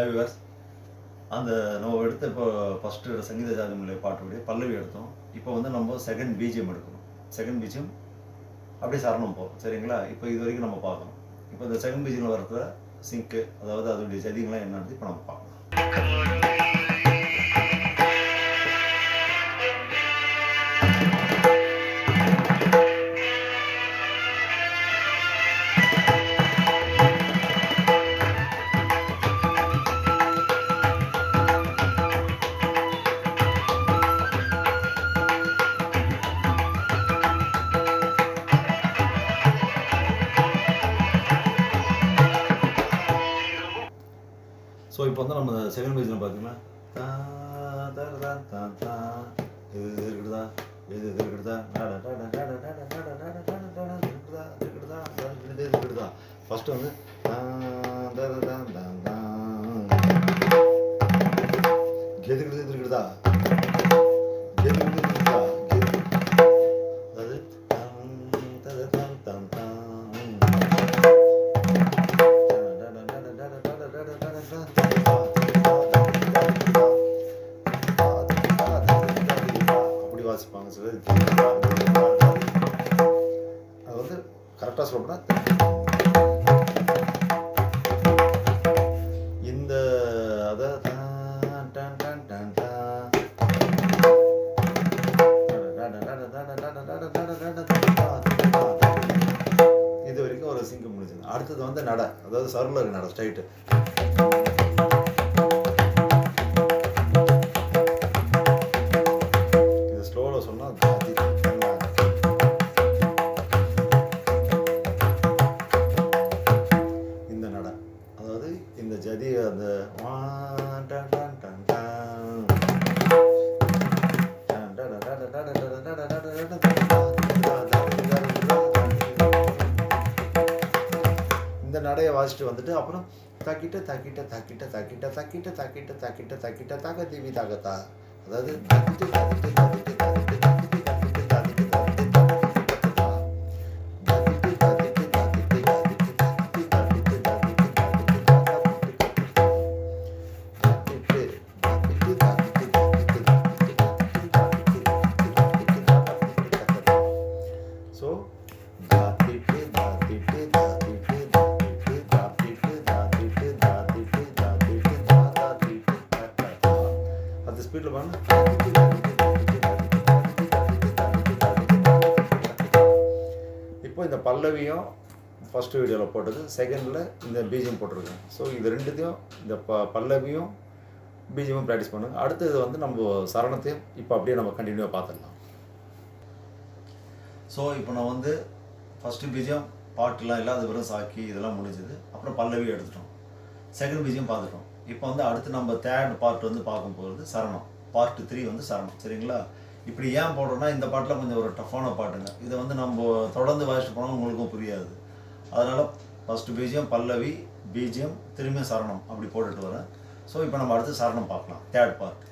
Viewers அந்த நம்ம எடுத்த இப்போ ஃபஸ்ட்டு சங்கீத ஜாதிமுல்லை பாட்டுடைய பல்லவி எடுத்தோம். இப்போ வந்து நம்ம செகண்ட் பீஜியம் எடுக்கணும். செகண்ட் பீஜியம் அப்படியே சரணம் போகும் சரிங்களா? இப்போ இது வரைக்கும் நம்ம பார்க்கணும். இப்போ இந்த செகண்ட் பீஜியம் வரத்துல சிங்க்கு அதாவது அதோடைய ஜதிங்களாம் என்னன்னு இப்போ நம்ம பார்க்கலாம். இப்போ வந்து நம்ம செகண்ட் பேஜில் பார்த்தீங்கன்னா தா தா தா தா இது இருக்குதா இது இருக்குதா டாடா டாடா டாடா டாடா டாடா டாடா டாடா இருக்குதா இருக்குதா இருக்குதா ஃபஸ்ட்டு வந்து அப்படி வாசிப்பாங்க அது வந்து கரெக்டாக சொல்லணும்னா இந்த அதை இது வரைக்கும் ஒரு சிங்கம் முடிஞ்சது. அடுத்தது வந்து நட. அதாவது சர்லர் நட ஸ்ட்ரைட்டு இந்த நடையை வாசிட்டு வந்துட்டு அப்புறம் தக்கிட்ட தக்கிட்ட தக்கிட்ட தக்கிட்ட தக்கிட்ட தக்கிட்ட தக்கிட்ட தக்கிட்ட தக்க தீவி தகத்தா அதாவது தக்கிட்டு தக்கிட்டு தக்கிட்டு தக்கிட்டு தக்கிட்டு தக்கிட்டு ஸ்பீடில் பாருங்க இப்போ இந்த பல்லவியும் ஃபஸ்ட்டு வீடியோவில் போட்டது செகண்டில் இந்த பீஜியம் போட்டிருக்கேன். ஸோ இது ரெண்டுத்தையும் இந்த ப பல்லவியும் பீஜியமும் ப்ராக்டிஸ் பண்ணுங்க. அடுத்தது வந்து நம்ம சரணத்தையும் இப்போ அப்படியே நம்ம கண்டினியூவாக பார்த்துடலாம். ஸோ இப்போ நான் வந்து ஃபஸ்ட்டு பீஜியம் பாட்டுலாம் இல்லாத வெறும் சாக்கி இதெல்லாம் முடிஞ்சது. அப்புறம் பல்லவி எடுத்துட்டோம். செகண்ட் பீஜியம் பார்த்துட்டோம். இப்போ வந்து அடுத்து நம்ம தேர்ட் பார்ட் வந்து பார்க்கும் போகிறது சரணம். பார்ட் த்ரீ வந்து சரணம். சரிங்களா? இப்படி ஏன் போடுறோம்னா இந்த பாட்டில் கொஞ்சம் ஒரு டஃப்பான பாட்டுங்க. இதை வந்து நம்ம தொடர்ந்து வாசிட்டு போனால் உங்களுக்கும் புரியாது. அதனால் ஃபஸ்ட்டு பீஜியம் பல்லவி பீஜியம் திரும்பியும் சரணம். அப்படி போட்டுட்டு வரேன். ஸோ இப்போ நம்ம அடுத்து சரணம் பார்க்கலாம். Third part